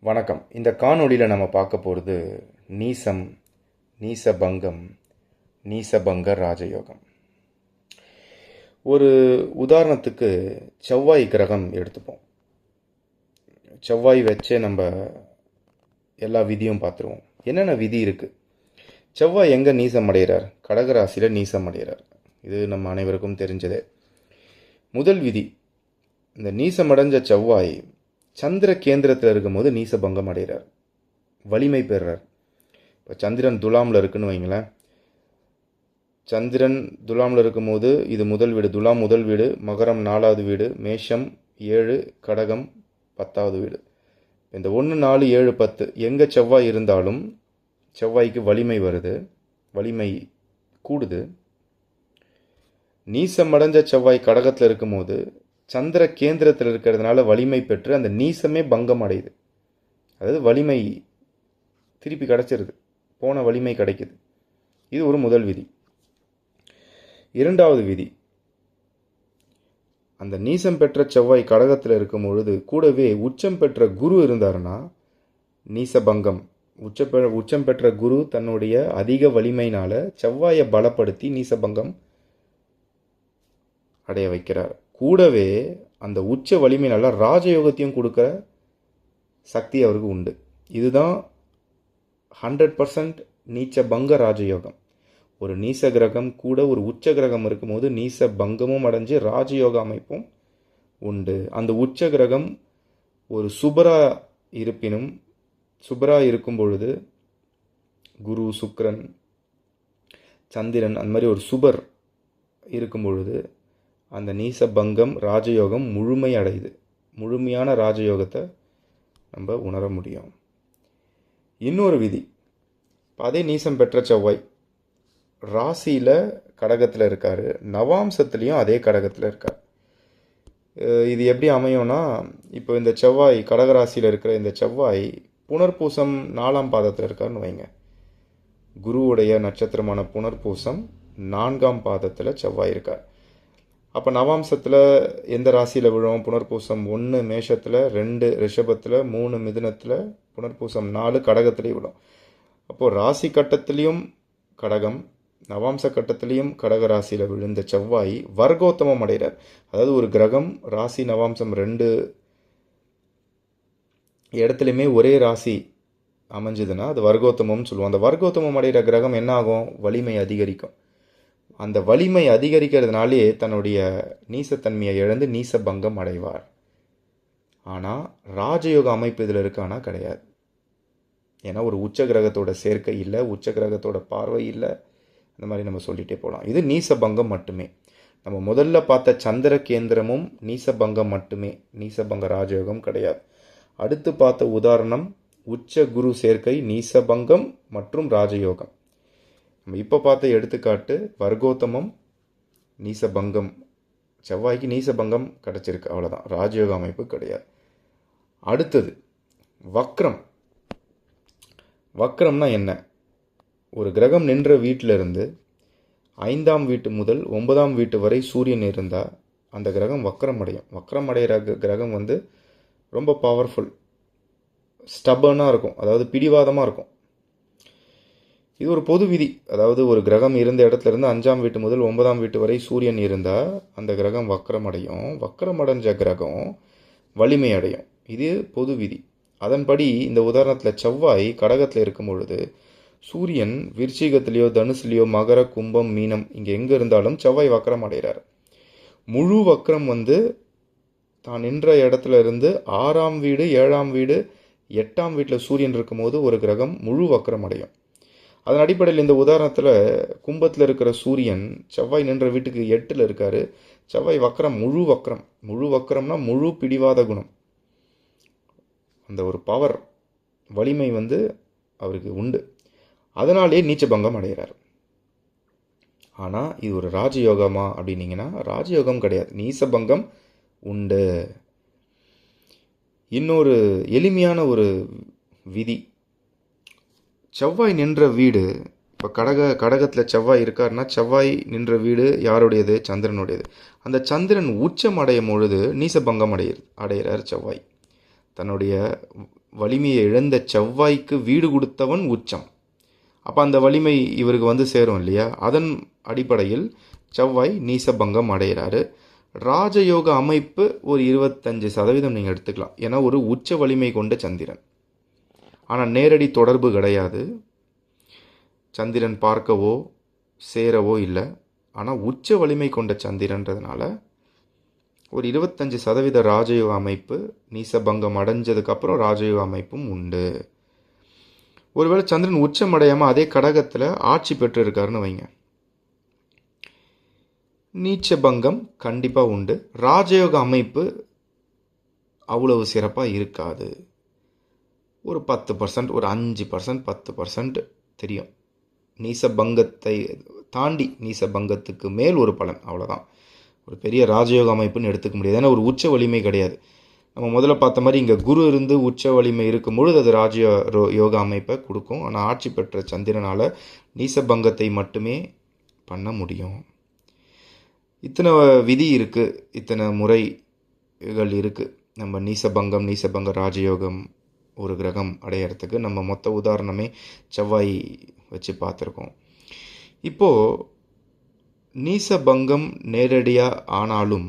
வணக்கம். இந்த காணொளியில் நம்ம பார்க்க போகிறது நீசம் நீசபங்கம் நீசபங்க ராஜயோகம். ஒரு உதாரணத்துக்கு செவ்வாய் கிரகம் எடுத்துப்போம். செவ்வாய் வச்சே நம்ம எல்லா விதியும் பார்த்துருவோம். என்னென்ன விதி இருக்குது செவ்வாய் எங்கே நீசம் அடைகிறார்? கடகராசியில் நீசம் அடைகிறார். இது நம்ம அனைவருக்கும் தெரிஞ்சதே. முதல் விதி இந்த நீசமடைஞ்ச செவ்வாய் சந்திர கேந்திரத்தில் இருக்கும்போது நீசபங்கம் அடைகிறார். வலிமை பெறுறார். இப்போ சந்திரன் துலாமில் இருக்குன்னு வைங்களேன். சந்திரன் துலாமில் இருக்கும்போது இது முதல் வீடு. துலாம் முதல் வீடு மகரம் நாலாவது வீடு மேஷம் ஏழு கடகம் பத்தாவது வீடு. இந்த ஒன்று நாலு ஏழு பத்து எங்கே செவ்வாய் இருந்தாலும் செவ்வாய்க்கு வலிமை வருது. வலிமை கூடுது. நீசமடைஞ்ச செவ்வாய் கடகத்தில் இருக்கும்போது சந்திர கேந்திரத்தில் இருக்கிறதுனால வலிமை பெற்று அந்த நீசமே பங்கம் அடையுது. அதாவது வலிமை திருப்பி கிடச்சிருது. போன வலிமை கிடைக்குது. இது ஒரு முதல் விதி. இரண்டாவது விதி. அந்த நீசம் பெற்ற செவ்வாய் கடகத்தில் இருக்கும் பொழுது கூடவே உச்சம் பெற்ற குரு இருந்தாருன்னா நீசபங்கம். உச்ச உச்சம் பெற்ற குரு தன்னுடைய அதிக வலிமையினால் செவ்வாயை பலப்படுத்தி நீசபங்கம் அடைய வைக்கிறார். கூடவே அந்த உச்ச வலிமை நல்லா ராஜயோகத்தையும் கொடுக்குற சக்தி அவருக்கு உண்டு. இதுதான் ஹண்ட்ரட் பர்சன்ட் நீச்ச பங்க ராஜயோகம். ஒரு நீச கிரகம் கூட ஒரு உச்ச கிரகம் இருக்கும்போது நீச பங்கமும் அடைஞ்சு ராஜயோக அமைப்பும் உண்டு. அந்த உச்ச கிரகம் ஒரு சுபரா இருப்பினும் சுபரா இருக்கும் பொழுது குரு சுக்ரன் சந்திரன் அந்த மாதிரி ஒரு சுபர் இருக்கும் பொழுது அந்த நீச பங்கம் ராஜயோகம் முழுமை அடையுது முழுமையான ராஜயோகத்தை நம்ம உணர முடியும். இன்னொரு விதி. அதே நீசம் பெற்ற செவ்வாய் ராசியில் கடகத்தில் இருக்கார். நவாம்சத்துலேயும் அதே கடகத்தில் இருக்கார். இது எப்படி அமையும்னா இப்போ இந்த செவ்வாய் கடகராசியில் இருக்கிற இந்த செவ்வாய் புனர்பூசம் நாலாம் பாதத்தில் இருக்காருன்னு வைங்க. குருவுடைய நட்சத்திரமான புனர்பூசம் நான்காம் பாதத்தில் செவ்வாய் இருக்கார். அப்போ நவாம்சத்தில் எந்த ராசியில் விழும்? புனர்பூசம் ஒன்று மேஷத்தில் ரெண்டு ரிஷபத்தில் மூணு மிதுனத்தில் புனர்பூசம் நாலு கடகத்துலேயும் விழும். அப்போது ராசி கட்டத்திலையும் கடகம் நவாம்ச கட்டத்திலையும் கடக ராசியில் விழுந்த செவ்வாய் வர்க்கோத்தமம் அடைகிறார். அதாவது ஒரு கிரகம் ராசி நவாம்சம் ரெண்டு இடத்துலையுமே ஒரே ராசி அமைஞ்சதுன்னா அது வர்க்கோத்தமம்னு சொல்லுவோம். அந்த வர்க்கோத்தமம் அடைகிற கிரகம் என்ன ஆகும்? வலிமை அதிகரிக்கும். அந்த வலிமை அதிகரிக்கிறதுனாலே தன்னுடைய நீசத்தன்மையை இழந்து நீசபங்கம் அடைவார். ஆனால் ராஜயோக அமைப்பு இதில் இருக்கானா? கிடையாது. ஏன்னா ஒரு உச்ச கிரகத்தோட சேர்க்கை இல்லை உச்ச கிரகத்தோட பார்வை இல்லை இந்த மாதிரி நம்ம சொல்லிகிட்டே போகலாம் இது நீசபங்கம் மட்டுமே. நம்ம முதல்ல பார்த்த சந்திர கேந்திரமும் நீசபங்கம் மட்டுமே. நீசபங்க ராஜயோகம் கிடையாது. அடுத்து பார்த்த உதாரணம் உச்ச குரு சேர்க்கை நீசபங்கம் மற்றும் ராஜயோகம். இப்போ பார்த்த எடுத்துக்காட்டு வர்க்கோத்தமம் நீசபங்கம். செவ்வாய்க்கு நீசபங்கம் கிடச்சிருக்கு. அவ்வளோதான் ராஜயோக அமைப்பு கிடையாது. அடுத்தது வக்ரம். வக்ரம்னா என்ன? ஒரு கிரகம் நின்ற வீட்டிலிருந்து ஐந்தாம் வீட்டு முதல் ஒன்பதாம் வீட்டு வரை சூரியன் இருந்தால் அந்த கிரகம் வக்ரம் அடையும். வக்ரம் அடைகிற கிரகம் வந்து ரொம்ப பவர்ஃபுல் ஸ்டபனாக இருக்கும். அதாவது பிடிவாதமாக இருக்கும். இது ஒரு பொது விதி. அதாவது ஒரு கிரகம் இருந்த இடத்துல இருந்து அஞ்சாம் வீட்டு முதல் ஒன்பதாம் வீட்டு வரை சூரியன் இருந்தால் அந்த கிரகம் வக்கரம் அடையும் வக்கரம் அடைஞ்ச கிரகம் வலிமை அடையும் இது பொது விதி. அதன்படி இந்த உதாரணத்தில் செவ்வாய் கடகத்தில் இருக்கும் பொழுது சூரியன் விருச்சிகத்திலேயோ தனுசுலேயோ மகர கும்பம் மீனம் இங்கே எங்கே இருந்தாலும் செவ்வாய் வக்கரம் அடைகிறார் முழு வக்கரம் வந்து தான் நின்ற இடத்துல இருந்து ஆறாம் வீடு ஏழாம் வீடு எட்டாம் வீட்டில் சூரியன் இருக்கும்போது ஒரு கிரகம் முழு வக்கரம் அடையும் அதன் அடிப்படையில் இந்த உதாரணத்தில் கும்பத்தில் இருக்கிற சூரியன் செவ்வாய் நின்ற வீட்டுக்கு எட்டில் இருக்கார். செவ்வாய் வக்கரம் முழு வக்கரம் முழு வக்கரம்னா முழு பிடிவாத குணம். அந்த ஒரு பவர் வலிமை வந்து அவருக்கு உண்டு. அதனாலே நீச்சபங்கம் அடைகிறார். ஆனால் இது ஒரு ராஜயோகமா அப்படின்னீங்கன்னா ராஜயோகம் கிடையாது. நீசபங்கம் உண்டு. இன்னொரு எளிமையான ஒரு விதி செவ்வாய் நின்ற வீடு இப்போ கடக கடகத்தில் செவ்வாய் இருக்காருன்னா செவ்வாய் நின்ற வீடு யாருடையது? சந்திரனுடையது. அந்த சந்திரன் உச்சம் அடையும் பொழுது நீசபங்கம் அடைய அடைகிறார் செவ்வாய். தன்னுடைய வலிமையை இழந்த செவ்வாய்க்கு வீடு கொடுத்தவன் உச்சம். அப்போ அந்த வலிமை இவருக்கு வந்து சேரும் இல்லையா? அதன் அடிப்படையில் செவ்வாய் நீசபங்கம் அடைகிறாரு. ராஜயோக அமைப்பு ஒரு இருபத்தஞ்சு சதவீதம் நீங்கள் எடுத்துக்கலாம். ஏன்னா ஒரு உச்ச வலிமை கொண்ட சந்திரன். ஆனால் நேரடி தொடர்பு கிடையாது. சந்திரன் பார்க்கவோ சேரவோ இல்லை. ஆனால் உச்ச வலிமை கொண்ட சந்திரன்றதுனால ஒரு இருபத்தஞ்சு சதவீத ராஜயோக அமைப்பு நீசபங்கம் அடைஞ்சதுக்கப்புறம் ராஜயோக அமைப்பும் உண்டு. ஒருவேளை சந்திரன் உச்சம் அடையாமல் அதே கடகத்தில் ஆட்சி பெற்று இருக்காருன்னு வைங்க. நீச்ச பங்கம் கண்டிப்பாக உண்டு. ராஜயோக அமைப்பு அவ்வளவு சிறப்பாக இருக்காது. ஒரு பத்து பர்சன்ட் ஒரு அஞ்சு பர்சன்ட் பத்து பர்சன்ட் தெரியும். நீசபங்கத்தை தாண்டி நீசபங்கத்துக்கு மேல் ஒரு பலன் அவ்வளோதான் ஒரு பெரிய ராஜயோக அமைப்புன்னு எடுத்துக்க முடியாது. ஏன்னா ஒரு உச்ச வலிமை கிடையாது. நம்ம முதல்ல பார்த்த மாதிரி இங்கே குரு இருந்து உச்ச வலிமை இருக்கும் பொழுது அது ராஜ யோக அமைப்பை கொடுக்கும். ஆனால் ஆட்சி பெற்ற சந்திரனால் நீசபங்கத்தை மட்டுமே பண்ண முடியும். இத்தனை விதி இருக்குது இத்தனை முறைகள் இருக்குது நம்ம நீசபங்கம் நீசபங்க ராஜயோகம் ஒரு கிரகம் அடையிறதுக்கு நம்ம மொத்த உதாரணமே செவ்வாய் வச்சு பார்த்துருக்கோம். இப்போது நீசபங்கம் நேரடியாக ஆனாலும்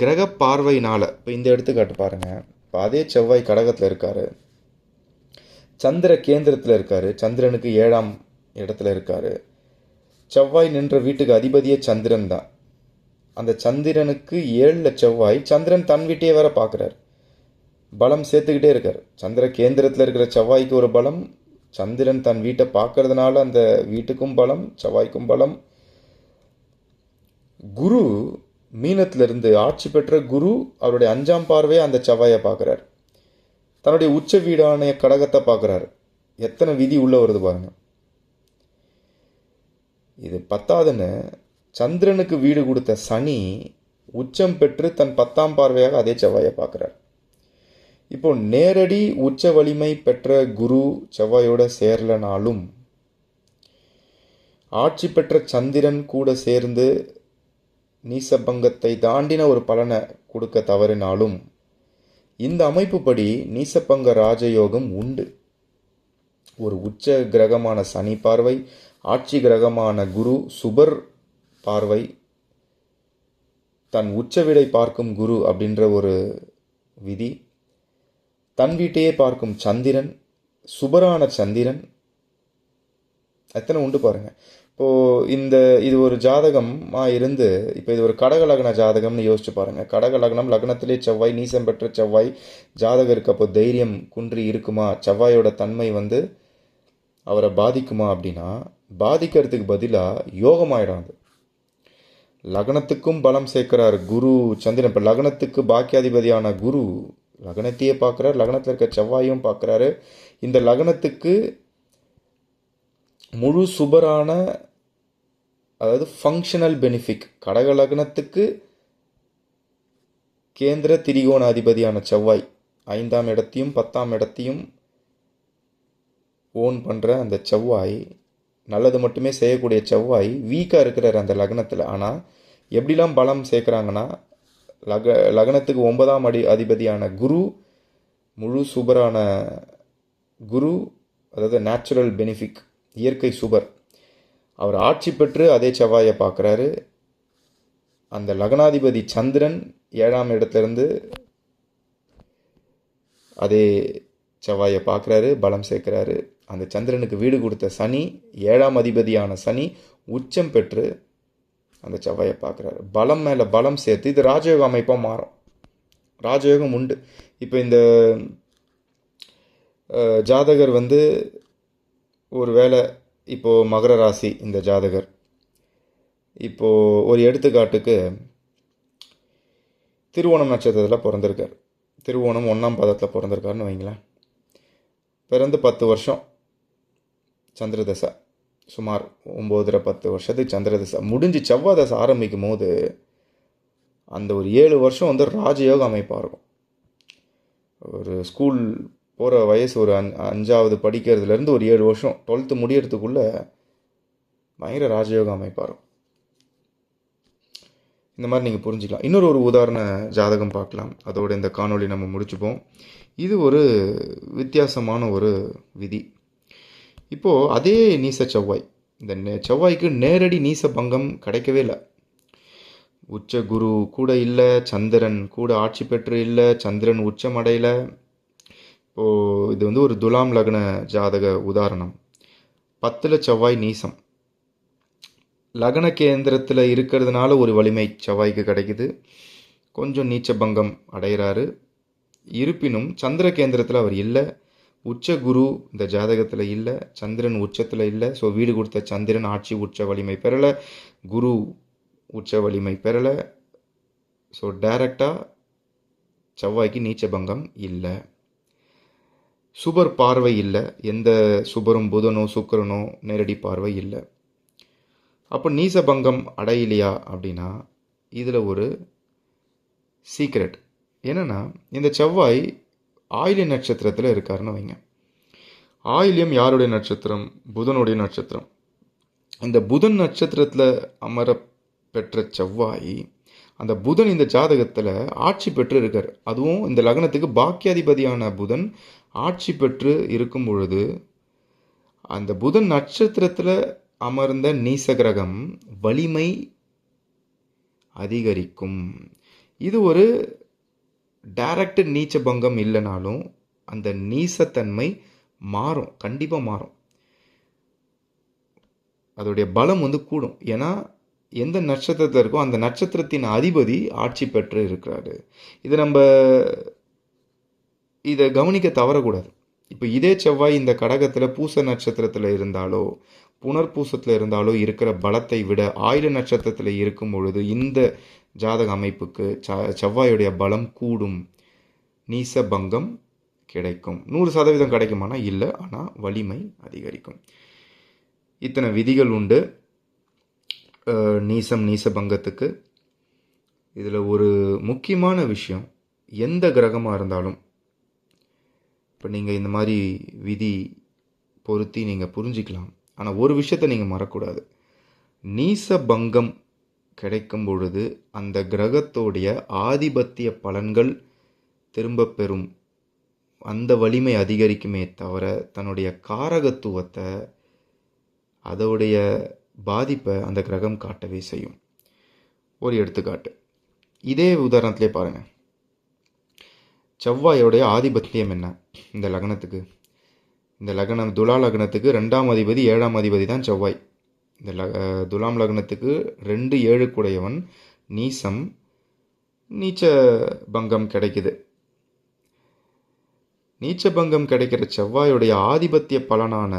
கிரக பார்வையினால் இப்போ இந்த எடுத்துக்காட்டு பாருங்கள் இப்போ அதே செவ்வாய் கடகத்தில் இருக்கார். சந்திர கேந்திரத்தில் இருக்கார். சந்திரனுக்கு ஏழாம் இடத்துல இருக்கார். செவ்வாய் நின்ற வீட்டுக்கு அதிபதியே சந்திரன் தான். அந்த சந்திரனுக்கு ஏழில் செவ்வாய் சந்திரன் தன் வீட்டையே வேற பார்க்குறாரு பலம் சேர்த்துக்கிட்டே இருக்கார். சந்திர கேந்திரத்தில் இருக்கிற செவ்வாய்க்கு ஒரு பலம் சந்திரன் தன் வீட்டை பார்க்கறதுனால அந்த வீட்டுக்கும் பலம் செவ்வாய்க்கும் பலம். குரு மீனத்திலிருந்து ஆட்சி பெற்ற குரு அவருடைய அஞ்சாம் பார்வையை அந்த செவ்வாயை பார்க்குறார். தன்னுடைய உச்ச வீடான கடகத்தை பார்க்குறாரு. எத்தனை விதி உள்ள வருது பாருங்க. இது பத்தாதுன்னு சந்திரனுக்கு வீடு கொடுத்த சனி உச்சம் பெற்று தன் பத்தாம் பார்வையாக அதே செவ்வாயை பார்க்குறார். இப்போ நேரடி உச்ச வலிமை பெற்ற குரு செவ்வாயோட சேரலனாலும் ஆட்சி பெற்ற சந்திரன் கூட சேர்ந்து நீசபங்கத்தை தாண்டின ஒரு பலனை கொடுக்க தவறினாலும் இந்த அமைப்புப்படி நீசப்பங்க ராஜயோகம் உண்டு. ஒரு உச்ச கிரகமான சனி பார்வை ஆட்சி கிரகமான குரு சுபர் பார்வை தன் உச்சவிடை பார்க்கும் குரு அப்படின்ற ஒரு விதி தன் வீட்டையே பார்க்கும் சந்திரன் சுபரான சந்திரன். எத்தனை உண்டு பாருங்க. இப்போது இந்த இது ஒரு ஜாதகமாக இருந்து இப்போ இது ஒரு கடக லக்ன ஜாதகம்னு யோசிச்சு பாருங்க. கடக லக்னம் லக்னத்திலே செவ்வாய் நீசம் பெற்ற செவ்வாய் ஜாதகம் இருக்கப்போ தைரியம் குன்றி இருக்குமா? செவ்வாயோட தன்மை வந்து அவரை பாதிக்குமா அப்படின்னா பாதிக்கிறதுக்கு பதிலாக யோகமாயிடும் அது லக்னத்துக்கும் பலம் சேர்க்கிறார் குரு சந்திரன். இப்போ லக்னத்துக்கு பாக்கியாதிபதியான குரு லக்னத்தையே பார்க்குறாரு லக்னத்தில் இருக்க செவ்வாயும் பார்க்குறாரு. இந்த லக்னத்துக்கு முழு சுபரான அதாவது ஃபங்க்ஷனல் பெனிஃபிட் கடக லக்னத்துக்கு கேந்திர திரிகோண அதிபதியான செவ்வாய் ஐந்தாம் இடத்தையும் பத்தாம் இடத்தையும் ஓன் பண்ணுற அந்த செவ்வாய் நல்லது மட்டுமே செய்யக்கூடிய செவ்வாய் வீக்காக இருக்கிறார் அந்த லக்னத்தில். ஆனால் எப்படிலாம் பலம் சேர்க்குறாங்கன்னா லக லக்னத்துக்கு ஒன்பதாம் அடி அதிபதியான குரு முழு சுபரான குரு அதாவது நேச்சுரல் பெனிஃபிக் இயற்கை சுபர். அவர் ஆட்சி பெற்று அதே செவ்வாயை பார்க்குறாரு. அந்த லக்னாதிபதி சந்திரன் ஏழாம் இடத்துலேருந்து அதே செவ்வாயை பார்க்குறாரு பலம் சேர்க்குறாரு. அந்த சந்திரனுக்கு வீடு கொடுத்த சனி ஏழாம் அதிபதியான சனி உச்சம் பெற்று அந்த செவ்வாயை பார்க்குறாரு. பலம் மேலே பலம் சேர்த்து இது ராஜயோக அமைப்பாக மாறும். ராஜயோகம் உண்டு. இப்போ இந்த ஜாதகர் வந்து ஒரு வேளை இப்போது மகர ராசி இந்த ஜாதகர். இப்போது ஒரு எடுத்துக்காட்டுக்கு திருவோணம் நட்சத்திரத்தில் பிறந்திருக்கார். திருவோணம் ஒன்றாம் பதத்தில் பிறந்திருக்காருன்னு வைங்களேன். பிறந்து பத்து வருஷம் சந்திரதசை. சுமார் ஒம்போதரை பத்து வருஷத்துக்கு சந்திரதசை முடிஞ்சு செவ்வாய் தசை ஆரம்பிக்கும் போது அந்த ஒரு ஏழு வருஷம் வந்து ராஜயோக அமைப்பாக இருக்கும். ஒரு ஸ்கூல் போகிற வயசு ஒரு அஞ் அஞ்சாவது படிக்கிறதுலேருந்து ஒரு ஏழு வருஷம் டுவெல்த்து முடியறதுக்குள்ளே பயங்கர ராஜயோக அமைப்பாக இருக்கும். இந்த மாதிரி நீங்கள் புரிஞ்சுக்கலாம். இன்னொரு ஒரு உதாரண ஜாதகம் பார்க்கலாம். அதோட இந்த காணொளி நம்ம முடிச்சுப்போம். இது ஒரு வித்தியாசமான ஒரு விதி. இப்போது அதே நீச செவ்வாய். இந்த நே- செவ்வாய்க்கு நேரடி நீச பங்கம் கிடைக்கவே இல்லை. உச்ச குரு கூட இல்லை சந்திரன் கூட ஆட்சி பெற்று இல்லை சந்திரன் உச்சம் அடையல. இப்போது இது வந்து ஒரு துலாம் லக்ன ஜாதக உதாரணம். பத்தில் செவ்வாய் நீசம். லக்ன கேந்திரத்தில் இருக்கிறதுனால ஒரு வலிமை செவ்வாய்க்கு கிடைக்குது. கொஞ்சம் நீச்ச பங்கம் அடைகிறாரு இருப்பினும் சந்திர கேந்திரத்தில் அவர் இல்லை. உச்ச குரு இந்த ஜாதகத்தில் இல்லை சந்திரன் உச்சத்தில் இல்லை ஸோ வீடு கொடுத்த சந்திரன் ஆட்சி உச்ச வலிமை பெறலை குரு உச்ச வலிமை பெறலை ஸோ டைரக்டாக செவ்வாய்க்கு நீச்ச பங்கம் இல்லை. சுபர் பார்வை இல்லை எந்த சுபரும் புதனோ சுக்கரனோ நேரடி பார்வை இல்லை. அப்போ நீசபங்கம் அடையலையா அப்படின்னா இதில் ஒரு சீக்ரெட் என்னென்னா இந்த செவ்வாய் ஆயிலிய நட்சத்திரத்தில் இருக்காருன்னு வைங்க. ஆயிலியம் யாருடைய நட்சத்திரம்? புதனுடைய நட்சத்திரம். இந்த புதன் நட்சத்திரத்தில் அமர பெற்ற செவ்வாய் அந்த புதன் இந்த ஜாதகத்தில் ஆட்சி பெற்று இருக்கார். அதுவும் இந்த லக்னத்துக்கு பாக்கியாதிபதியான புதன் ஆட்சி பெற்று இருக்கும் பொழுது அந்த புதன் நட்சத்திரத்தில் அமர்ந்த நீச கிரகம் வலிமை அதிகரிக்கும். இது ஒரு டைரக்டு நீச்ச பங்கம் இல்லைனாலும் அந்த நீசத்தன்மை மாறும் கண்டிப்பாக மாறும். அதோடைய பலம் வந்து கூடும். ஏன்னா எந்த நட்சத்திரத்தில் இருக்கோ அந்த நட்சத்திரத்தின் அதிபதி ஆட்சி பெற்று இருக்கிறாரு. இதை நம்ம இதை கவனிக்க தவறக்கூடாது. இப்போ இதே செவ்வாய் இந்த கடகத்தில் பூச நட்சத்திரத்தில் இருந்தாலோ புனர்பூசத்தில் இருந்தாலும் இருக்கிற பலத்தை விட ஆயுள நட்சத்திரத்தில் இருக்கும் பொழுது இந்த ஜாதக அமைப்புக்கு ச செவ்வாயுடைய பலம் கூடும். நீச பங்கம் கிடைக்கும். நூறு சதவீதம் கிடைக்குமானா? இல்லை. ஆனால் வலிமை அதிகரிக்கும். இத்தனை விதிகள் உண்டு. நீசம் நீச பங்கத்துக்கு இதில் ஒரு முக்கியமான விஷயம் எந்த கிரகமாக இருந்தாலும். இப்போ நீங்கள் இந்த மாதிரி விதி பொருத்தி நீங்கள் புரிஞ்சிக்கலாம். ஆனால் ஒரு விஷயத்தை நீங்கள் மறக்கூடாது நீச பங்கம் கிடைக்கும் பொழுது அந்த கிரகத்தோடைய ஆதிபத்திய பலன்கள் திரும்பப் பெறும். அந்த வலிமை அதிகரிக்குமே தவிர தன்னுடைய காரகத்துவத்தை அதோடைய பாதிப்பை அந்த கிரகம் காட்டவே செய்யும். ஒரு எடுத்துக்காட்டு. இதே உதாரணத்திலே பாருங்கள் செவ்வாயோடைய ஆதிபத்தியம் என்ன? இந்த லக்னத்துக்கு. இந்த லக்னம் துலா லக்னத்துக்கு ரெண்டாம் அதிபதி ஏழாம் அதிபதி தான் செவ்வாய். இந்த ல துலாம் லக்னத்துக்கு ரெண்டு ஏழுக்குடையவன் நீசம் நீச்ச பங்கம் கிடைக்குது. நீச்ச பங்கம் கிடைக்கிற செவ்வாயுடைய ஆதிபத்திய பலனான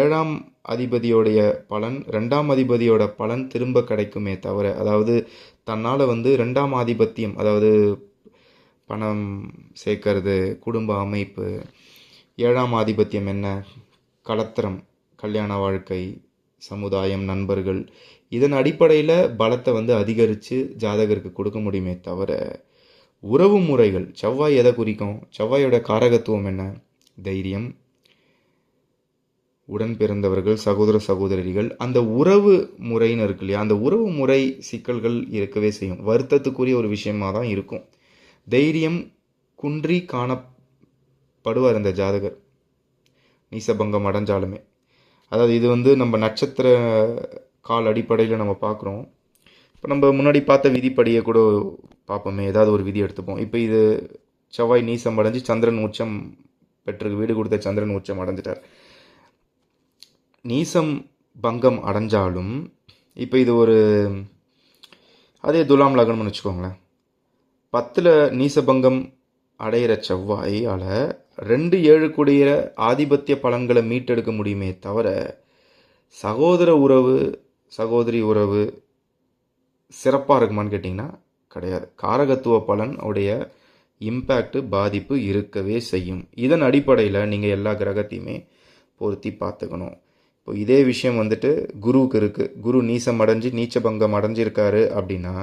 ஏழாம் அதிபதியோடைய பலன் ரெண்டாம் அதிபதியோட பலன் திரும்ப கிடைக்குமே தவிர அதாவது தன்னால் வந்து ரெண்டாம் ஆதிபத்தியம் அதாவது பணம் சேர்க்கறது குடும்ப அமைப்பு ஏழாம் ஆதிபத்தியம் என்ன? கலத்திரம் கல்யாண வாழ்க்கை சமுதாயம் நண்பர்கள். இதன் அடிப்படையில் பலத்தை வந்து அதிகரித்து ஜாதகருக்கு கொடுக்க முடியுமே தவிர உறவு முறைகள் செவ்வாய் எதை குறிக்கும்? செவ்வாயோட காரகத்துவம் என்ன? தைரியம். உடன் பிறந்தவர்கள் சகோதர சகோதரிகள் அந்த உறவு முறைன்னு இருக்கு இல்லையா? அந்த உறவு முறை சிக்கல்கள் இருக்கவே செய்யும். வருத்தத்துக்குரிய ஒரு விஷயமாக தான் இருக்கும். தைரியம் குன்றி காண படுவார் இந்த ஜாதகர். நீசபங்கம் அடைஞ்சாலுமே. அதாவது இது வந்து நம்ம நட்சத்திர கால் அடிப்படையில் நம்ம பார்க்குறோம். இப்போ நம்ம முன்னாடி பார்த்த விதிப்படியை கூட பார்ப்போமே. ஏதாவது ஒரு விதி எடுத்துப்போம். இப்போ இது செவ்வாய் நீசம் அடைஞ்சு சந்திரன் உச்சம் பெற்று வீடு கொடுத்த சந்திரன் உச்சம் அடைஞ்சிட்டார். நீசம் பங்கம் அடைஞ்சாலும் இப்போ இது ஒரு அதே துலாம் லக்னம்னு வச்சுக்கோங்களேன். பத்தில் நீசபங்கம் அடையிற செவ்வாயால் ரெண்டு ஏழு கூடிய ஆதிபத்திய பலன்களை மீட்டெடுக்க முடியுமே தவிர சகோதர உறவு சகோதரி உறவு சிறப்பாக இருக்குமான்னு கேட்டிங்கன்னா கிடையாது. காரகத்துவ பலன் உடைய இம்பேக்ட் பாதிப்பு இருக்கவே செய்யும். இதன் அடிப்படையில் நீங்கள் எல்லா கிரகத்தையுமே பொருத்தி பார்த்துக்கணும். இப்போ இதே விஷயம் வந்துட்டு குருவுக்கு இருக்குது குரு நீசம் அடைஞ்சு நீச்ச பங்கம் அடைஞ்சிருக்காரு அப்படின்னா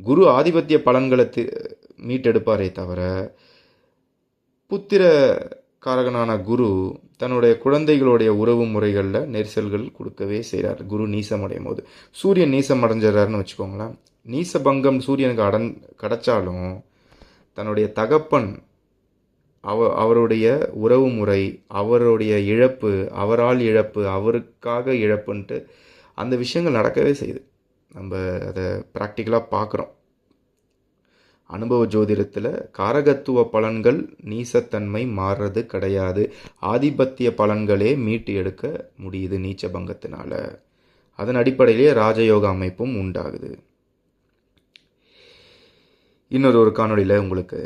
குரு ஆதிபத்திய பலன்களை மீட்டெடுப்பாரே தவிர புத்திர காரகனான குரு தன்னுடைய குழந்தைகளுடைய உறவு முறைகளில் நெரிசல்கள் கொடுக்கவே செய்கிறார் குரு நீசம் அடையும் போது. சூரியன் நீசம் அடைஞ்சிடறாருன்னு வச்சுக்கோங்களேன். நீசபங்கம் சூரியனுக்கு அடன் கிடச்சாலும் தன்னுடைய தகப்பன் அவ அவருடைய உறவு முறை அவருடைய இழப்பு அவரால் இழப்பு அவருக்காக இழப்புன்ட்டு அந்த விஷயங்கள் நடக்கவே செய்யுது. நம்ம அதை ப்ராக்டிக்கலாக பார்க்குறோம். அனுபவ ஜோதிடத்தில் காரகத்துவ பலன்கள் நீசத்தன்மை மாறுறது கிடையாது. ஆதிபத்திய பலன்களே மீட்டு எடுக்க முடியுது நீச்ச பங்கத்தினால அதன் அடிப்படையிலேயே ராஜயோக அமைப்பும் உண்டாகுது. இன்னொரு ஒரு காணொளியில் உங்களுக்கு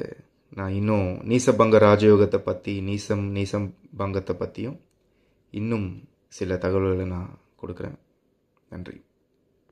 நான் இன்னும் நீசபங்க ராஜயோகத்தை பற்றி நீசம் நீசம் பங்கத்தை பற்றியும் இன்னும் சில தகவல்களை நான் கொடுக்குறேன். நன்றி.